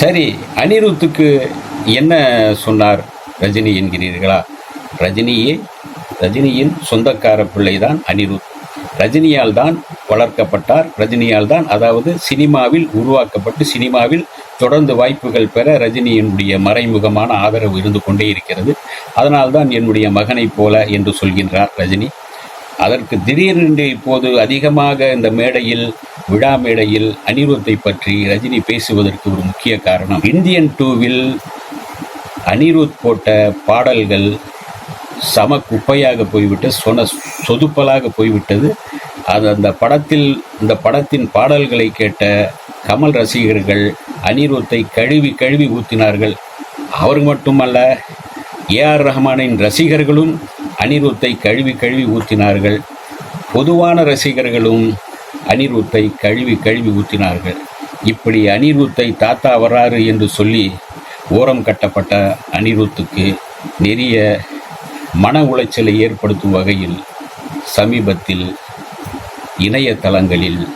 சரி அனிருத்துக்கு என்ன சொன்னார் ரஜினி என்கிறீர்களா? ரஜினியே ரஜினியின் சொந்தக்கார பிள்ளைதான் அனிருத். ரஜினியால் தான் வளர்க்கப்பட்டார். ரஜினியால் தான் அதாவது சினிமாவில் உருவாக்கப்பட்டு சினிமாவில் தொடர்ந்து வாய்ப்புகள் பெற ரஜினியினுடைய மறைமுகமான ஆதரவு இருந்து கொண்டே இருக்கிறது. அதனால்தான் என்னுடைய மகனைப் போல என்று சொல்கின்றார் ரஜினி. அதற்கு திடீரென்று இப்போது அதிகமாக இந்த மேடையில் விழா மேடையில் அனிருத்தை பற்றி ரஜினி பேசுவதற்கு ஒரு முக்கிய காரணம். இந்தியன் டூவில் அனிருத் போட்ட பாடல்கள் சம குப்பையாக போய்விட்டு சொன சொதுப்பலாக போய்விட்டது. அது அந்த படத்தில் இந்த படத்தின் பாடல்களை கேட்ட கமல் ரசிகர்கள் அனிருத்தை கழுவி கழுவி ஊத்தினார்கள். அவர் மட்டுமல்ல ஏஆர் ரஹ்மானின் ரசிகர்களும் அனிருத்தை கழுவி கழுவி ஊத்தினார்கள். பொதுவான ரசிகர்களும் அனிருத்தை கழுவி கழுவி ஊற்றினார்கள் இப்படி அனிருத்தை தாத்தா வராரு என்று சொல்லி ஓரம் கட்டப்பட்ட அனிருத்துக்கு நிறைய மன உளைச்சலை ஏற்படுத்தும் வகையில் சமீபத்தில் இணையதளங்களில்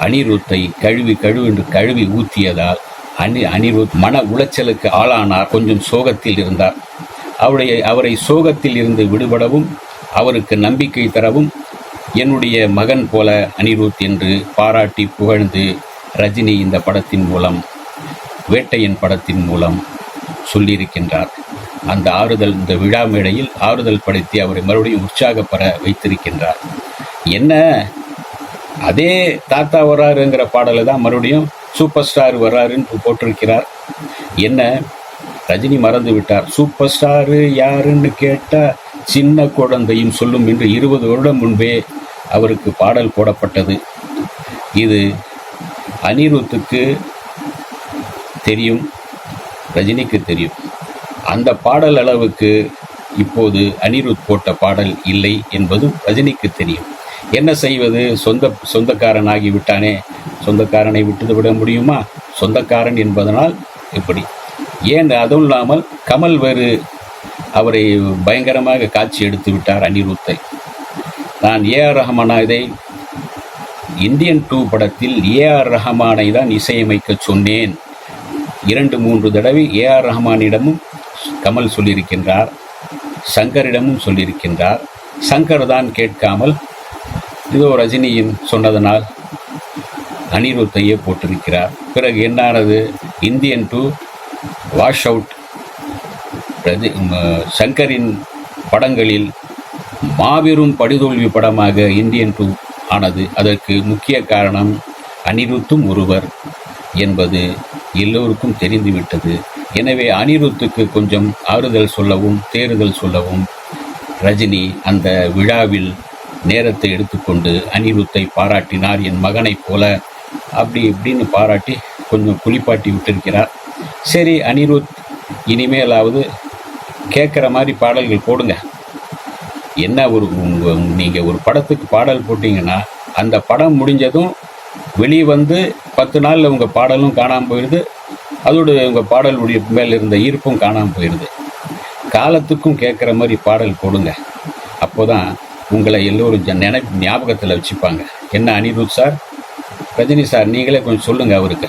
அனிருத்தை கழுவி கழுவி என்று கழுவி ஊற்றியதால் அனி அனிருத் மன உளைச்சலுக்கு ஆளானார். கொஞ்சம் சோகத்தில் இருந்தார். அவருடைய அவரை சோகத்தில் இருந்து விடுபடவும் அவருக்கு நம்பிக்கை தரவும் என்னுடைய மகன் போல அனிருத் என்று பாராட்டி புகழ்ந்து ரஜினி இந்த படத்தின் மூலம் வேட்டையன் படத்தின் மூலம் சொல்லியிருக்கின்றார். அந்த ஆறுதல் இந்த விழா மேடையில் ஆறுதல் படுத்தி அவரை மறுபடியும் உற்சாகப்பெற வைத்திருக்கின்றார். என்ன? அதே தாத்தா வர்றாருங்கிற பாடலை தான் மறுபடியும் சூப்பர் ஸ்டார் வர்றாருன்னு போட்டிருக்கிறார். என்ன? ரஜினி மறந்து விட்டார். சூப்பர் ஸ்டாரு யாருன்னு கேட்டால் சின்ன குழந்தையும் சொல்லும் என்று இருபது வருடம் முன்பே அவருக்கு பாடல் போடப்பட்டது. இது அனிருத்துக்கு தெரியும் ரஜினிக்கு தெரியும். அந்த பாடல் அளவுக்கு இப்போது அனிருத் போட்ட பாடல் இல்லை என்பதும் ரஜினிக்கு தெரியும். என்ன செய்வது? சொந்த சொந்தக்காரன் ஆகிவிட்டானே சொந்தக்காரனை விட்டு விட முடியுமா? சொந்தக்காரன் என்பதனால் இப்படி ஏன் அதுவும் இல்லாமல் கமல் வேறு அவரை பயங்கரமாக காட்சி எடுத்து விட்டார் அனிருத்தை நான் ஏஆர் ரஹ்மானா இதை இந்தியன் டூ படத்தில் ஏஆர் ரஹ்மானை தான் இசையமைக்க சொன்னேன். இரண்டு மூன்று தடவை ஏஆர் ரஹ்மானிடமும் கமல் சொல்லியிருக்கின்றார் சங்கரிடமும் சொல்லியிருக்கின்றார். சங்கர் தான் கேட்காமல் இதோ ரஜினியின் சொன்னதனால் அனிருத்தையே போட்டிருக்கிறார். பிறகு என்னானது? இந்தியன் டூ வாஷ் அவுட் சங்கரின் படங்களில் மாபெரும் படுதோல்வி படமாக இந்தியன் டூ ஆனது அதற்கு முக்கிய காரணம் அனிருத்தும் ஒருவர் என்பது எல்லோருக்கும் தெரிந்துவிட்டது. எனவே அனிருத்துக்கு கொஞ்சம் ஆறுதல் சொல்லவும் தேறுதல் சொல்லவும் ரஜினி அந்த விழாவில் நேரத்தை எடுத்துக்கொண்டு அனிருத்தை பாராட்டினார். என் மகனைப் போல அப்படி இப்படின்னு பாராட்டி கொஞ்சம் குளிப்பாட்டி விட்டிருக்கிறார். சரி அனிருத் இனிமேலாவது கேட்குற மாதிரி பாடல்கள் போடுங்க. என்ன ஒரு உங்கள் நீங்கள் ஒரு படத்துக்கு பாடல் போட்டிங்கன்னா அந்த படம் முடிஞ்சதும் வெளியே வந்து பத்து நாளில் உங்கள் பாடலும் காணாமல் போயிடுது. அதோடு உங்கள் பாடலுடைய மேல் இருந்த ஈர்ப்பும் காணாமல் போயிடுது. காலத்துக்கும் கேட்குற மாதிரி பாடல் போடுங்க. அப்போ தான் உங்களை எல்லோரும் நினை ஞாபகத்தில் வச்சுப்பாங்க. என்ன அனிருத் சார்? ரஜினி சார் நீங்களே கொஞ்சம் சொல்லுங்கள் அவருக்கு.